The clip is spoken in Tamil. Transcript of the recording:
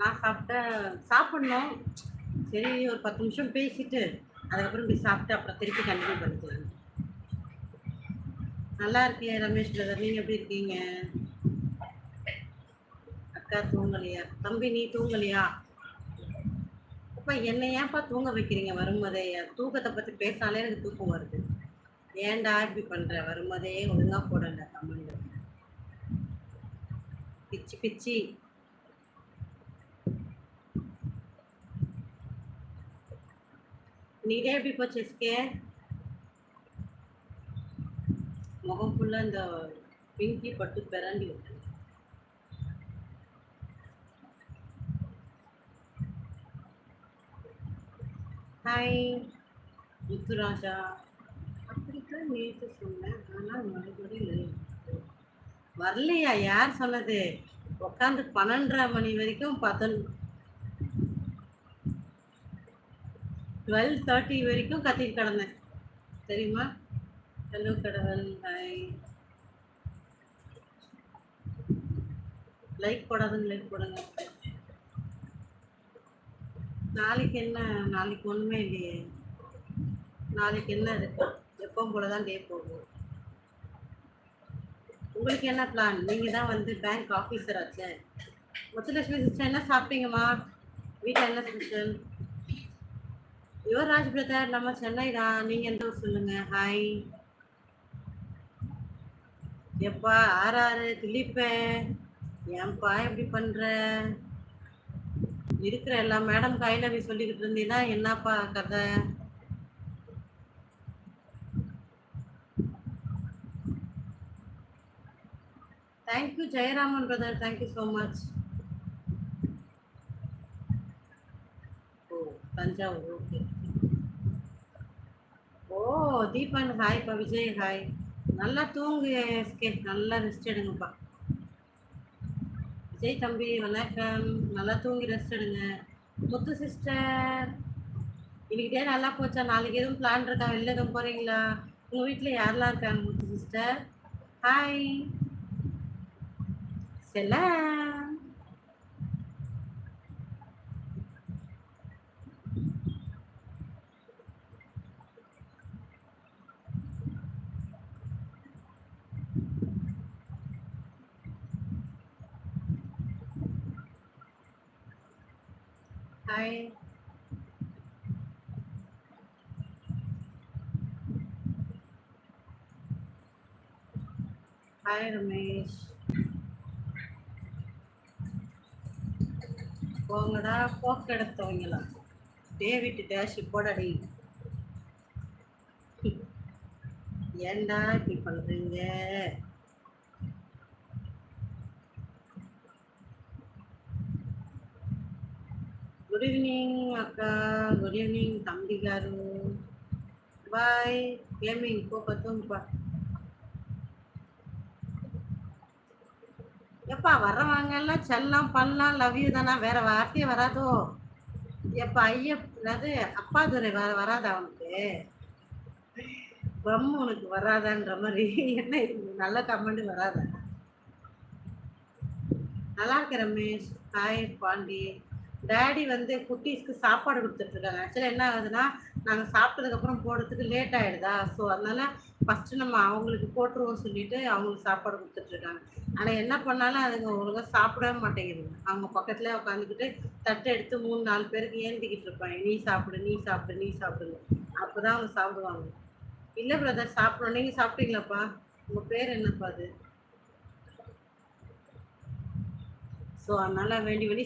நான் சாப்பிட்டேன் சாப்பிட்ணும். சரி ஒரு பத்து நிமிஷம் பேசிட்டு அதுக்கப்புறம் இப்படி சாப்பிட்டு அப்புறம் திருப்பி கண்டினியூ பண்ணிக்கலாம். நல்லா இருக்கியா ரமேஷ் பிரதர் நீங்கள் எப்படி இருக்கீங்க? அக்கா தூங்கலையா? தம்பி நீ தூங்கலையா? அப்பா என்னை ஏன்ப்பா தூங்க வைக்கிறீங்க வரும்போதே? தூக்கத்தை பற்றி பேசினாலே எனக்கு தூக்கம் வருது. ஏன்டா இப்படி பண்ணுற வரும்போதே ஒழுங்காக போடல கமெண்ட் பிச்சு பிச்சு. நீடே எப்படி போச்சு எஸ்கே முகம் ஃபுல்லாக இந்த பிங்கி பட்டு பிறண்டி விட்டு ஹாய் முத்துராஜா அப்படித்தான் நேற்று சொன்னேன் ஆனால் மறுபடியும் வரலையா? யார் சொன்னது? உட்காந்து பன்னெண்டரை மணி வரைக்கும் பத்தொன் டுவெல் தேர்ட்டி வரைக்கும் கத்திட்டு கிடந்தேன். தெரியுமா? ஹலோ கடவுள் ஹாய் லைக் போடாதுங்க லைக் போடுங்க. நாளைக்கு என்ன? நாளைக்கு ஒன்றுமே இல்லையே. நாளைக்கு என்ன இருக்கு? எப்பவும் போல தான் டே போகும். உங்களுக்கு என்ன பிளான் நீங்கள் தான் வந்து பேங்க் ஆஃபீஸர் ஆச்சு. முத்துலட்சுமி சிஸ்டர் என்ன சாப்பிட்டீங்கம்மா? வீட்டில் என்ன ஸ்பெஷல் யுவராஜ் பிரதர் நம்ம சென்னை தான் நீங்கள் எந்த ஊர் சொல்லுங்க? ஹாய் எப்பா ஆறாறு திலீப்பே ஏன்பா இப்படி பண்ற? இருக்கிற எல்லா மேடம் கையில போய் சொல்லிக்கிட்டு இருந்தீங்கன்னா என்னப்பா கதை? Thank you Jayaraman brother thank you so much oh Thanjavur okay. Oh Deepan ஹாய்ப்பா Vijay hi நல்லா தூங்கு எஸ்கே. நல்லா ரெஸ்ட் எடுங்கப்பா. விஜய் தம்பி வணக்கம். நல்லா தூங்கி ரெஸ்ட் எடுங்க. முத்து சிஸ்டர் இன்னைக்கிட்டே நல்லா போச்சா? நாளைக்கு எதுவும் பிளான் இருக்கா? வெளில எதுவும் போகிறீங்களா உங்கள் வீட்டில் யாரெல்லாம் இருக்காங்க முத்து சிஸ்டர் ஹாய் செல்ல. ஹாய் ஹாய் ரமேஷ் போங்கடா போக்கெடுத்தவங்களா டேவிட் டேஷ் போடடி. ஏண்டா இப்படி பண்றீங்க? గుడ్ ఈవినింగ్ అక్క గుడ్ ఈవినింగ్ తమ్మి గారు బాయ్ గేమింగ్ పోపతుంప எப்பா வர்றவங்க எல்லாம் செல்லம் பண்ணலாம் லவ் யூ தானா வேற வார்த்தையே வராதோ எப்பா ஐயா அது அப்பா துறை வர வராதா அவனுக்கு பிரம்ம உனக்கு வராதான்ற மாதிரி என்ன இது நல்ல கமெண்ட் வராதா நல்லா இருக்கு ரமேஷ் ஹாய் பாண்டி டேடி வந்து குட்டீஸ்க்கு சாப்பாடு கொடுத்துட்ருக்காங்க. ஆக்சுவலாக என்ன ஆகுதுன்னா நாங்கள் சாப்பிட்டதுக்கப்புறம் போடுறதுக்கு லேட் ஆகிடுதா ஸோ அதனால ஃபஸ்ட்டு நம்ம அவங்களுக்கு போட்டுருவோம் சொல்லிட்டு அவங்களுக்கு சாப்பாடு கொடுத்துட்ருக்காங்க. ஆனால் என்ன பண்ணாலும் அதுங்க ஒழுங்காக சாப்பிடவே மாட்டேங்குதுங்க அவங்க பக்கத்துலேயே உட்காந்துக்கிட்டு தட்டை எடுத்து மூணு நாலு பேருக்கு ஏந்திக்கிட்டு இருப்பாங்க. நீ சாப்பிடு நீ சாப்பிடு நீ சாப்பிடுங்க அப்போ தான் அவங்க சாப்பிடுவாங்க. இல்லை பிரதர் சாப்பிடணும். நீங்கள் சாப்பிட்டீங்களாப்பா? உங்கள் பேர் என்னப்பா அது? ஸோ அதனால் வேண்டி வேண்டி